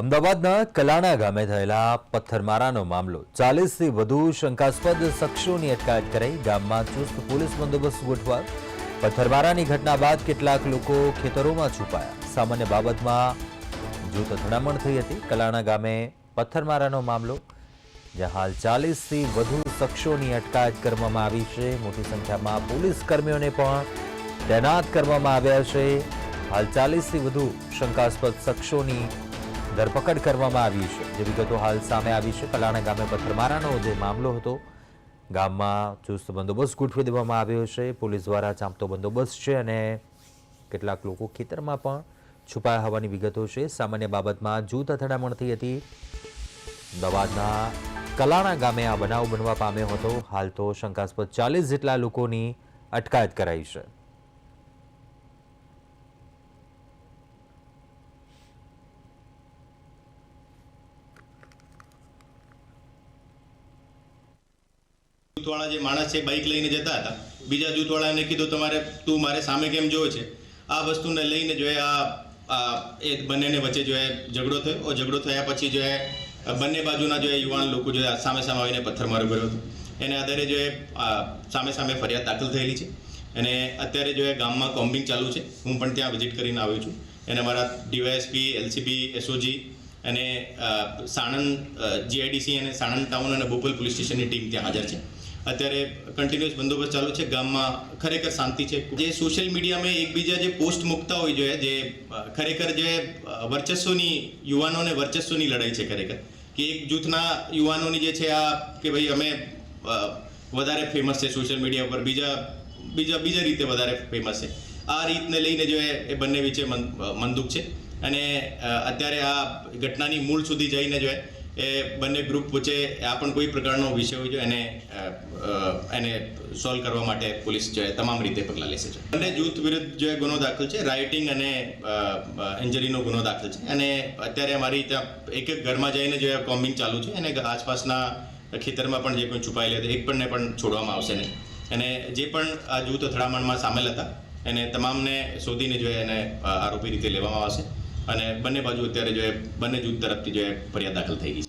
અમદાવાદના કલાણા ગામે થયેલા પથ્થરમારાનો મામલો ચાલીસથી વધુ શંકાસ્પદ શખ્સોની અટકાયત કરાઈ. ગામમાં ચુસ્ત પોલીસ બંદોબસ્ત ગોઠવા પથ્થરમારાની ઘટના બાદ કેટલાક લોકો ખેતરોમાં છુપાયા. સામાન્ય બાબતમાં જૂથ અથડામણ થઈ હતી. કલાણા ગામે પથ્થરમારાનો મામલો, જ્યાં હાલ ચાલીસથી વધુ શખ્સોની અટકાયત કરવામાં આવી છે. મોટી સંખ્યામાં પોલીસ કર્મીઓને પણ તૈનાત કરવામાં આવ્યા છે. હાલ ચાલીસથી વધુ શંકાસ્પદ શખ્સોની ધરપકડ કરવામાં આવી છે. જે વિગતો હાલ સામે આવી છે. કલાણા ગામે પથ્થરમારાનો જે મામલો હતો, ગામમાં ચુસ્ત બંદોબસ્ત ગોઠવી દેવામાં આવ્યો છે. પોલીસ દ્વારા ચાંપતો બંદોબસ્ત છે અને કેટલાક લોકો ખેતરમાં પણ છુપાયા હોવાની વિગતો છે. સામાન્ય બાબતમાં જૂથ અથડામણ થઈ હતી. અમદાવાદના કલાણા ગામે આ બનાવ બનવા પામ્યો હતો. હાલ તો શંકાસ્પદ ચાલીસ જેટલા લોકોની અટકાયત કરાઈ છે. જૂથવાળા જે માણસ છે બાઇક લઈને જતા હતા. બીજા જૂથવાળાને કીધું, તમારે તું મારે સામે કેમ જોવે છે? આ વસ્તુને લઈને જો આ એ બંનેને વચ્ચે જો ઝઘડો થયો. ઝઘડો થયા પછી જો બંને બાજુના જો યુવાન લોકો જો સામે સામે આવીને પથ્થરમારો કર્યો હતો. એને આધારે જો સામે સામે ફરિયાદ દાખલ થયેલી છે. અને અત્યારે જો ગામમાં કોમ્બિંગ ચાલુ છે. હું પણ ત્યાં વિઝિટ કરીને આવ્યો છું. અને મારા ડીવાયએસપી, એલસીબી, એસઓજી અને સાણંદ જીઆઈડીસી અને સાણંદ ટાઉન અને બોપલ પોલીસ સ્ટેશનની ટીમ ત્યાં હાજર છે. અત્યારે કન્ટિન્યુઅસ બંદોબસ્ત ચાલુ છે. ગામમાં ખરેખર શાંતિ છે. જે સોશિયલ મીડિયામાં એકબીજા જે પોસ્ટ મૂકતા હોય જોઈએ જે ખરેખર જે વર્ચસ્વની યુવાનોને વર્ચસ્વની લડાઈ છે ખરેખર. કે એક જૂથના યુવાનોની જે છે આ, કે ભાઈ અમે વધારે ફેમસ છે સોશિયલ મીડિયા ઉપર. બીજા બીજા બીજા રીતે વધારે ફેમસ છે. આ રીતને લઈને જો એ બંને વિશે મન- મનદુખ છે. અને અત્યારે આ ઘટનાની મૂળ સુધી જઈને જો એ બંને ગ્રુપ વચ્ચે આ પણ કોઈ પ્રકારનો વિષય હોય જો એને એને સોલ્વ કરવા માટે પોલીસ જો તમામ રીતે પગલાં લેશે છે. બંને જૂથ વિરુદ્ધ જો ગુનો દાખલ છે રાઇટિંગ અને ઇન્જરીનો ગુનો દાખલ છે. અને અત્યારે અમારી ત્યાં એક એક ઘરમાં જઈને જો કોમ્બિંગ ચાલુ છે અને આસપાસના ખેતરમાં પણ જે કોઈ છુપાયેલા હતા, એક પણને પણ છોડવામાં આવશે નહીં. અને જે પણ આ જૂથ અથડામણમાં સામેલ હતા, એને તમામને શોધીને જો એને આરોપી રીતે લેવામાં આવશે. અને બંને બાજુ અત્યારે જો બંને જૂથ તરફથી જો ફરિયાદ દાખલ થઈ ગઈ છે.